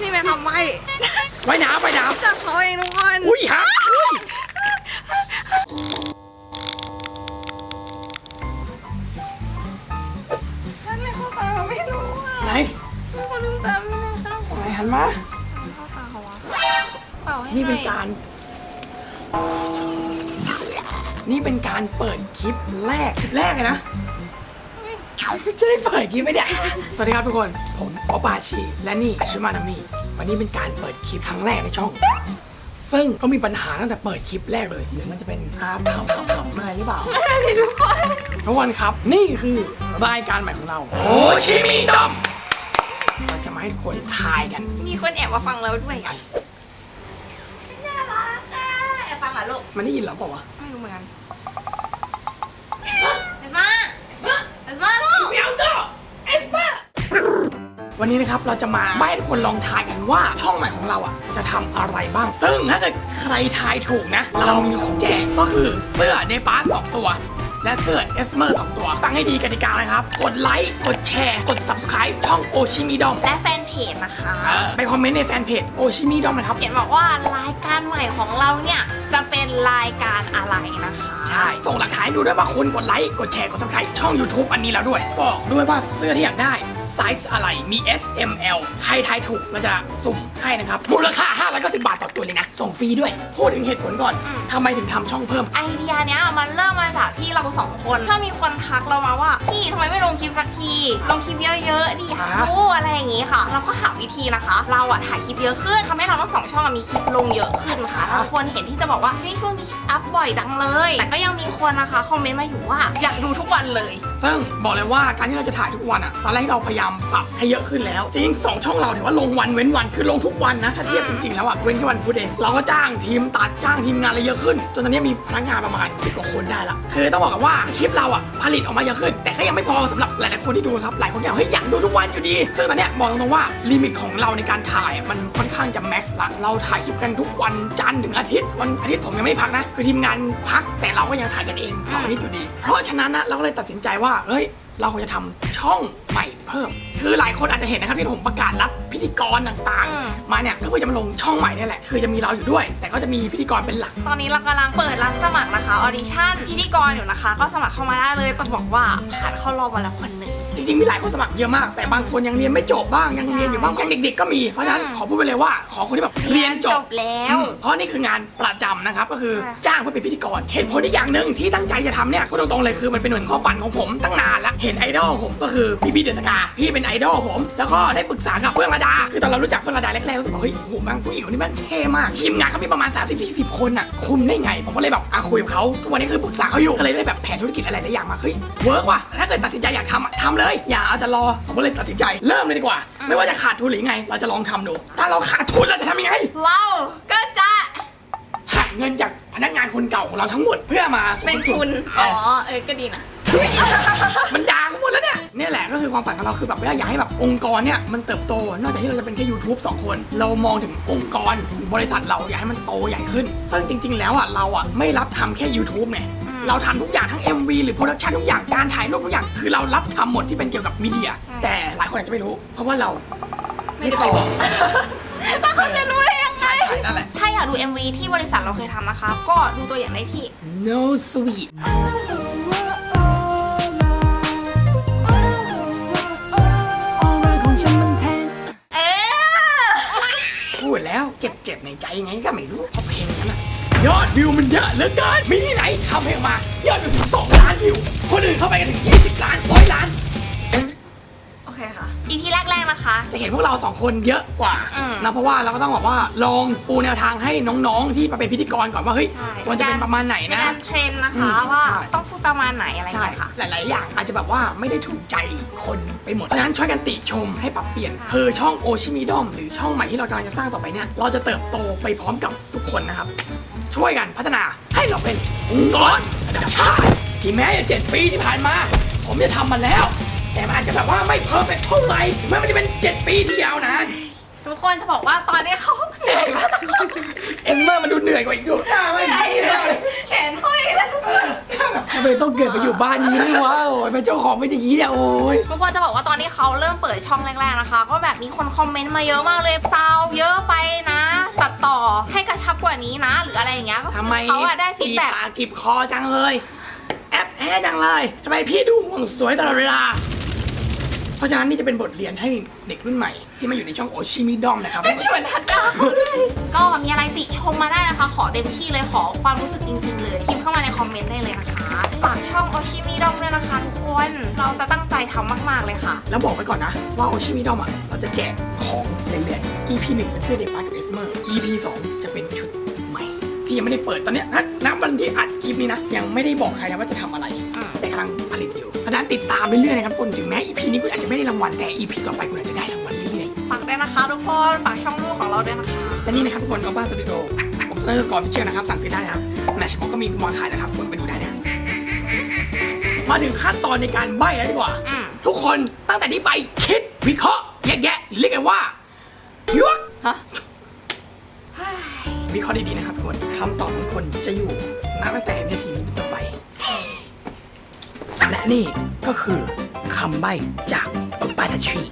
นี่เป็นคำใบ้ว่ายน้ำว่ายน้จากเขาเองทุกคนำอุ้ยฮะอุ้ยท่านไม่เข้าตาเราไม่รู้อะไหนเขาลืมตาไม่ได้เข้าไหนหันมา เข้าตาเขาวะเปล่าให้นี่เป็นให้การ นี่เป็นการเปิดคลิปแรกคลิปแรกเลยนะ จะได้เปิดคลิปไหมเนี่ย สวัสดีครับทุกคน ผมออปาชี และนี่อาชิมานามิวันนี้เป็นการเปิดคลิปครั้งแรกในช่อง ซึ่งก็มีปัญหาตั้งแต่เปิดคลิปแรกเลยหรือมันจะเป็นอาร์ตทำทำทำอะไรหรือเปล่าไม่ได้ดิทุกคน ทุกคนครับ นี่คือรายการใหม่ของเราโอชิมิดอมเราจะมาให้ทุกคนทายกัน มีคนแอบมาฟังเราด้วยอะน่ารักอะแอบฟังเหรอลูก มันได้ยินเหรอเปล่าวะ ไม่รู้เหมือนกันเอสมาเอสมาลูก เมียวโตเอสปา วันนี้นะครับเราจะมาให้ทุกคนลองทายกันว่าช่องใหม่ของเราอะจะทำอะไรบ้าง ซึ่งถ้าเกิดใครทายถูกนะ เรามีของแจกก็คือเสื้อเนปาสองตัว และเสื้อเอสเมอร์สองตัว ฟังให้ดีกติกานะครับ กดไลค์กดแชร์ กด subscribe ช่องโอชิมิดอมและแฟนเพจนะคะ ไปคอมเมนต์ในแฟนเพจโอชิมิดอมนะครับ เขียนบอกว่ารายการใหม่ของเราเนี่ยจะเป็นรายการอะไรนะคะใช่ ส่งหลักฐานให้ดูด้วยว่าคุณกดไลค์ กดแชร์ กด subscribe ช่อง YouTube อันนี้แล้วด้วย บอกด้วยว่าเสื้อที่อยากได้ ไซส์อะไรมี S M L ใครทายถูกมันจะสุ่มให้นะครับมูลค่า590บาทต่อตัวเลยนะ ส่งฟรีด้วย พูดถึงเหตุผลก่อนทำไมถึงทำช่องเพิ่ม ไอเดียเนี้ยมันเริ่มมาจากที่เราสองคน ถ้ามีคนทักเรามาว่า พี่ทำไมไม่ลงคลิปสักที ลงคลิปเยอะๆดิอยากรู้อะไรอย่างงี้ค่ะ เราก็หาวิธีนะคะ เราอะถ่ายคลิปเยอะขึ้นทำให้เราทั้งสองช่องอะมีคลิปลงเยอะขึ้นค่ะถ้าคนเห็นที่จะบอกว่าพี่ช่วงนี้อัพบ่อยจังเลย แต่ก็ยังมีคนนะคะคอมเมนต์มาอยู่ว่าอยากดูทุกวันเลย ซึ่งบอกเลยว่าการที่เราจะถ่ายทุกวันอะตอนแรกที่เราพยายามปรับให้เยอะขึ้นแล้ว จริงๆสองช่องเราถือว่าลงวันเว้นวันคือลงทุกวันนะถ้าเทียบจริงๆแล้วอะเว้นแค่วันพุธเองเราก็จ้างทีมตัดจ้างทีมงานอะไรเยอะขึ้น จนตอนนี้มีพนักงานประมาณ10กว่าคนได้ละคือต้องบอกกันว่าคลิปเราอะผลิตออกมาเยอะขึ้น แต่ก็ยังไม่พอสำหรับหลายๆคนที่ดูครับหลายคนอยากเฮ้ยอยากดูทุกวันอยู่ดี ซึ่งตอนเนี้ยบอกตรงๆว่าลิมิตของเราในการถ่ายอะมันค่อนข้างจะแม็กซ์ละเราถ่ายคลิปกันทุกวันจันทร์ถึงอาทิตย์วันอาทิตย์ผมยังไม่ได้พักนะคือทีมงานพักแต่เราก็ยังถ่ายกันเองเสาร์อาทิตย์อยู่ดี เพราะฉะนั้นนะเราก็เลยตัดสินใจว่าเฮ้ย เราควรจะทำช่องใหม่เพิ่ม คือหลายคนอาจจะเห็นนะครับที่ผมประกาศรับพิธีกรต่างอืมๆมาเนี่ยก็เพื่อจะมาลงช่องใหม่เนี่ยแหละคือจะมีเราอยู่ด้วย แต่ก็จะมีพิธีกรเป็นหลัก ตอนนี้เรากำลังเปิดรับสมัครนะคะออดิชั่นพิธีกรอยู่นะคะ ก็สมัครเข้ามาได้เลยแต่บอกว่าผ่านเข้ารอบมาแล้วคนหนึ่ง จริงๆมีหลายคนสมัครเยอะมาก แต่บางคนยังเรียนไม่จบบ้างยังเรียนอยู่บ้างยังเด็กๆก็มีเพราะฉะนั้นอืมขอพูดไปเลยว่าขอคนที่แบบเรียนจบ แล้วอืมเพราะนี่คืองานประจำนะครับก็คือค่ะจ้างเพื่อเป็นพิธีกร เหตุผลอีกอย่างหนึ่งที่ตั้งใจจะทำเนี่ยพูดตรงๆเลยคือมันเป็นเหมือนความฝันของผมตั้งนานแล้วเห็นไอดอลผมก็คือพี่พี่เดอะสกาพี่เป็นไอดอลผม แล้วก็ได้ปรึกษากับเฟื่องระดา คือตอนเรารู้จักเฟื่องระดาแรกๆรู้สึกว่าเฮ้ยโหแมันผู้หญิงคนนี้แมันเท่มากทีมงานเขามีประมาณ 30-40 คนอะคุมได้ไง ผมก็เลยแบบอะคุยกับเขาทุกวันนี้คือปรึกษาเขาอยู่ก็เลยได้แบบแผนธุรกิจอะไรหลายอย่างมาเฮ้ยเวิร์กว่ะถ้าเกิดตัดสินใจอยากทำอะทำเลยอย่าเอาแต่รอผมก็เลยตัดสินใจ เริ่มเลยดีกว่า ไม่ว่าจะขาดทุนหรือยังไง เราจะลองทำดู ถ้าเราขาดทุนเราจะทำยังไง เราก็จะ หักเงินจากพนักงานคนเก่าของเราทั้งหมดเพื่อมาสมเป็นทบทุนเออ๋ออเออ ก็ดีนะทุยมันด่างหมดแล้วเนี่ยเนี่ยแหละก็คือความฝันของเราคือแบบว่าอยากให้แบบองค์กรเนี่ยมันเติบโต นอกจากที่เราจะเป็นแค่ YouTube 2คน เรามองถึงองค์กรบริษัทเราอยากให้มันโตใหญ่ขึ้น ซึ่งจริง ๆ แล้วอะเราอะไม่รับทำแค่ YouTube ไงอืม เราทำทุกอย่างทั้ง MV หรือโปรดักชันทุกอย่างการถ่ายรูปทุกอย่างคือเรารับทำหมดที่เป็นเกี่ยวกับมีเดียแต่หลายคนอาจจะไม่รู้ เพราะว่าเราไม่เคยบอก แล้วเขาจะรู้ได้ยังไง ใช่ใช่นั่นแหละ ถ้าอยากดู MV ที่บริษัทเราเคยทำนะคะ ก็ดูตัวอย่างได้ที่ no sweet เอ๊ะพูดแล้วเจ็บๆในใจยังไงก็ไม่รู้เพราะเพลงนั้นอะ ยอดวิวมันเยอะเหลือเกินมีที่ไหนทำเพลงมา ยอดวิวถึง2ล้านวิว คนอื่นเข้าไปกันถึง20ล้านร้อยล้าน โอเคค่ะ EP แรกๆนะคะ จะเห็นพวกเราสองคนเยอะกว่าอืมนะเพราะว่าเราก็ต้องบอกว่าลองปูแนวทางให้น้องๆที่มาเป็นพิธีกรก่อนว่าเฮ้ยใช่ ควรจะเป็นประมาณไหนในนะ การเทรนนะคะอืมว่าใช่ ต้องพูดประมาณไหนอะไรอย่างใช่เงี้ยค่ะ หลายๆ อย่างอาจจะแบบว่าไม่ได้ถูกใจคนไปหมดเพราะฉะนั้นช่วยกันติชมให้ปรับเปลี่ยนคือช่องโอชิมิดอมหรือช่องใหม่ที่เรากำลังจะสร้างต่อไปเนี่ยเราจะเติบโตไปพร้อมกับทุกคนนะครับ ช่วยกันพัฒนาให้เราเป็นองค์กรระดับชาติที่แม้จะเจ็ดปีที่ผ่านมา ผมจะทำมันแล้ว แต่มันอาจจะแบบว่าไม่เพอร์เฟกเท่าไหร่ถึงแม้มันจะเป็นเจ็ดปีที่ยาวนานทุกคนจะบอกว่าตอนนี้เขาเหนื่อยมากเอ็นเมอร์มันดูเหนื่อยกว่าอีกดูหน้าไม่เหนื่ดีอยเลยแขนห้อยแล้วเออหน้าทำไมต้องเกิดมาอยู่บ้านนี้ด้วยวะโอ้ยเป็นเจ้าของเป็นอย่างนี้เนี่ยโอ้ยทุกคนจะบอกว่าตอนที่เขาเริ่มเปิดช่องแรกๆนะคะ ก็แบบมีคนคอมเมนต์มาเยอะมากเลยซาวเยอะไปนะ ตัดต่อให้กระชับกว่านี้นะ หรืออะไรอย่างเงี้ยก็คือทำไมเขาอะได้ฟีดแบ็กจีบปากจีบคอจังเลย แอปแอจังเลยทำไมพี่ดูห่วงสวยตลอดเวลา เพราะฉะนั้นนี่จะเป็นบทเรียนให้เด็กรุ่นใหม่ ที่มาอยู่ในช่องโอชิมิดอมนะครับ ไม่เหมือนทัดดาวก็มีอะไรติชมมาได้นะคะ ขอเต็มที่เลยขอความรู้สึกจริงๆเลยพิมพ์เข้ามาในคอมเมนต์ได้เลยนะคะฝากช่องโอชิมิดองด้วยนะคะทุกคนเราจะตั้งใจทำมากๆเลยค่ะ แล้วบอกไว้ก่อนนะว่าโอชิมิดอมอะเราจะแจกของเรื่อยๆ EP 1เป็นเสื้อเดปัสกับเอสเมอร์ EP 2 จะเป็นชุดใหม่ที่ยังไม่ได้เปิดตอนเนี้ยนะณวันที่อัดคลิปนี้นะยังไม่ได้บอกใครนะว่าจะทำอะไร นั้นติดตามเรื่อยๆนะครับคนถึงแม้ EP นี้คุณอาจจะไม่ได้รางวัลแต่ EP ต่อไปคุณอาจจะได้รางวัลเรื่อยๆฝากด้วยนะคะทุกคนฝากช่องลูกของเราด้วยนะคะและนี่นะครับทุกคนก็บ้านสตูดิโอผมเซอร์กอร์ฟิเชียลนะครับสั่งซื้อได้นะครับแมชบ็อกก็มีวางขายนะครับคุณไปดูได้นะมาถึงขั้นตอนในการใบ้แล้วดีกว่า อืมทุกคนตั้งแต่นี้ไปคิดวิเคราะห์แยกแยะเรียกกันว่ายวก ฮะวิเคราะห์ดีๆนะครับทุกคนคำตอบของคนจะอยู่นับตั้งแต่วินาทีนี้เป็นต้นไป และนี่ก็คือคำใบ้จากปาตาชี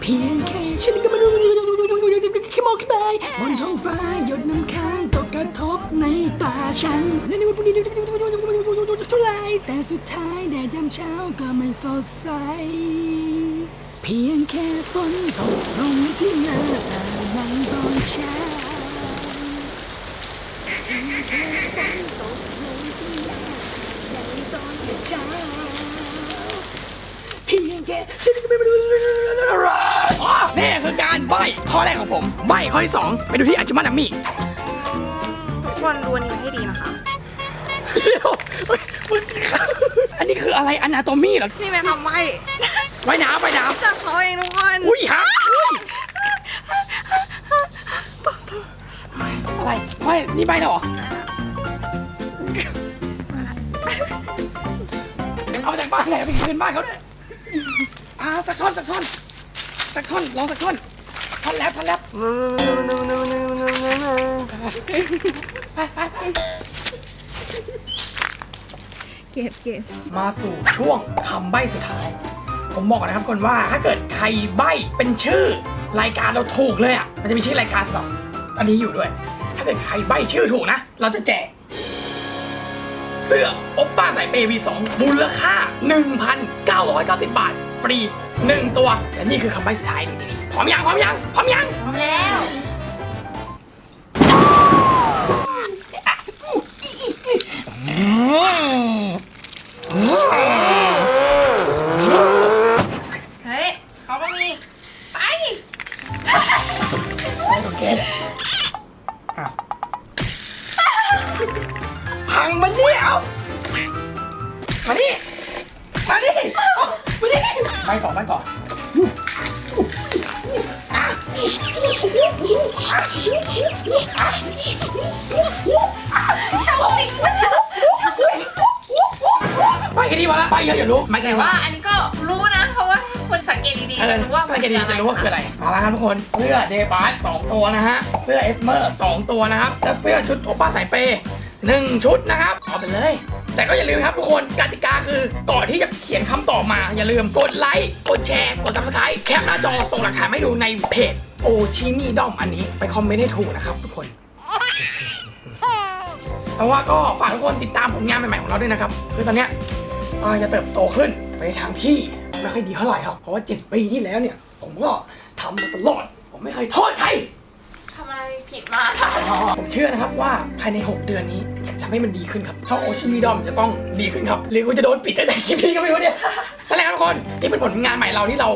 เพียงแค่ฉันก็ไม่รู้แค่มองขึ้นไปบนท้องฟ้าหยดน้ำค้างตกกระทบในตาฉันและในวันพรุ่งนี้เท่าไรแต่สุดท้ายแดดยามเช้าก็ไม่สดใส เพียงแค่ฝนตกลงที่หน้าต่างในตอนเช้าเพียงแค่ฝนตกลงที่หน้าต่างใน ตอนเช้าเพียงแค่ฉันก็ไม่รู้อ๋อนี่คือการใบข้อแรกของผมใบข้อที่สองไปดูที่อัจจุมานามิทุกคนดูอันนี้ให้ดีนะคะ เดี๋ยวเฮ้ยมึงอันนี้คืออะไรอนาโตมีเหรอนี่เป็นคำใบ้ว่ายน้ำว่ายน้จากเขาเองทุกคนำอุ้ยฮะอุ้ยอะไรไม่นี่ใบเหรอ บ้านไหนไปคืนบ้านเขาด้วยอ่าสักท่อนสักท่อนสักท่อนลองสักท่อนท่อนแรปท่อนแรปไปไปไปเก็บเก็บมาสู่ช่วงคำใบ้สุดท้าย ผมบอกก่อนนะครับคนว่าถ้าเกิดใครใบ้เป็นชื่อ รายการเราถูกเลยอะมันจะมีชื่อรายการสำหรับอันนี้อยู่ด้วย ถ้าเกิดใครใบ้ชื่อถูกนะ เราจะแจก เสื้อโอปป้าสายเปย์วีสองมูลค่า 1,990 บาท ฟรี 1 ตัว และนี่คือคำใบ้สุดท้ายดีๆพร้อมยังพร้อมยังพร้อมยังพร้อมแล้วเฮ้ยเขาก็มี ไป โอเค ไปต่อไปต่ออะไปกันดีวะละไปเยอะอย่ารู้ไม่ไงแต่ว่าว่าอันนี้ก็รู้นะ เพราะว่าคนสังเกตดีเอๆอจะรู้ว่าไม่กันดีจะรู้ว่าคืออะไรเอาละครับทุกคน เสื้อเดบาร์สองตัวนะฮะ เสื้อเอสเมอร์สองตัวนะครับ และเสื้อชุดโอป้าสายเปย์ หนึ่งชุดนะครับเอาไปเลย แต่ก็อย่าลืมครับทุกคนกติกาคือก่อนที่จะเขียนคำตอบมา อย่าลืมกดไลค์กดแชร์กด subscribe แคปหน้าจอส่งหลักฐานให้ดูในเพจโอชิมิดอมอันนี้ไปคอมเมนต์ให้ถูกนะครับทุกคนเพราะว่าก็ฝากทุกคนติดตามผลงานใหม่ๆของเราด้วยนะครับคือตอนเนี้ยอ่าจะเติบโตขึ้นไปในทางที่ไม่ค่อยดีเท่าไหร่หรอกเพราะว่า7ปีที่แล้วเนี่ย ผมก็ทำมาตลอด ผมไม่เคยโทษใครทำอะไร ผิดมาผมเชื่อนะครับว่าภายใน 6 เดือนนี้จะทำให้มันดีขึ้นครับช่องโอชิมิดอมจะต้องดีขึ้นครับ หรือกูจะโดนปิดตั้งแต่คลิปนี้ก็ไม่รู้เนี่ยนั่นแหละครับทุกคนนี่เป็นผลงานใหม่เราที่เรา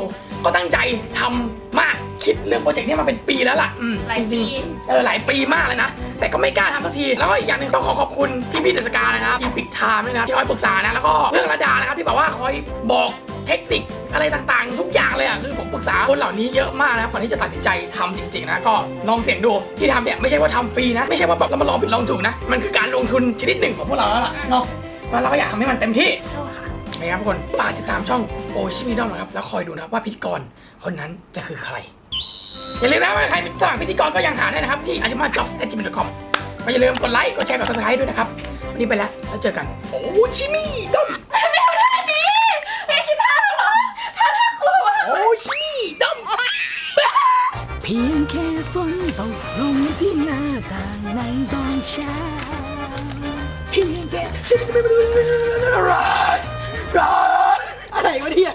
ก็ตั้งใจทำมากคิดเรื่องโปรเจกต์นี้มาเป็นปีแล้วล่ะอืม หลายปี เออหลายปีมากเลยนะ แต่ก็ไม่กล้าทำสักที แล้วก็อีกอย่างหนึ่งต้องขอขอบคุณพี่พี่เดสกานะครับพี่ปิกไทม์ด้วยนะที่คอยปรึกษานะ แล้วก็เรื่องระดานะครับที่แบบว่าคอยบอกเทคนิค อะไรต่างๆ ทุกอย่างเลยอะคือผมปรึกษาคนเหล่านี้เยอะมากนะครับก่อนที่จะตัดสินใจทำจริงๆนะก็ลองเสี่ยงดูที่ทำเนี่ยไม่ใช่ว่าทำฟรีนะไม่ใช่ว่าแบบเรามาลองผิดลองถูกนะ มันคือการลงทุนชนิดหนึ่งของพวกเราแล้วล่ะเนาะแล้วเราก็อยากทำให้มันเต็มที่สู้ค่ะนะครับทุกคนฝากติดตามช่องโอชิมิดอมนะครับแล้วคอยดูนะว่าพิธีกรคนนั้นจะคือใครอย่าลืมนะว่าใครเป็นสมัครพิธีกรก็ยังหาได้นะครับ ที่ a j u m a j o b s g m a i l c o m ก็อย่าลืมกดไลค์กดแชร์กด subscribe ด้วยนะครับ วันนี้ไปแล้วแล้วเจอกัน โอชิมี่ต้มไม่เอาได้ดิไม่ หน้าต่างในตอนเช้าเฮียแกฉันไม่รู้อะไรไรอะไรวะเนี่ย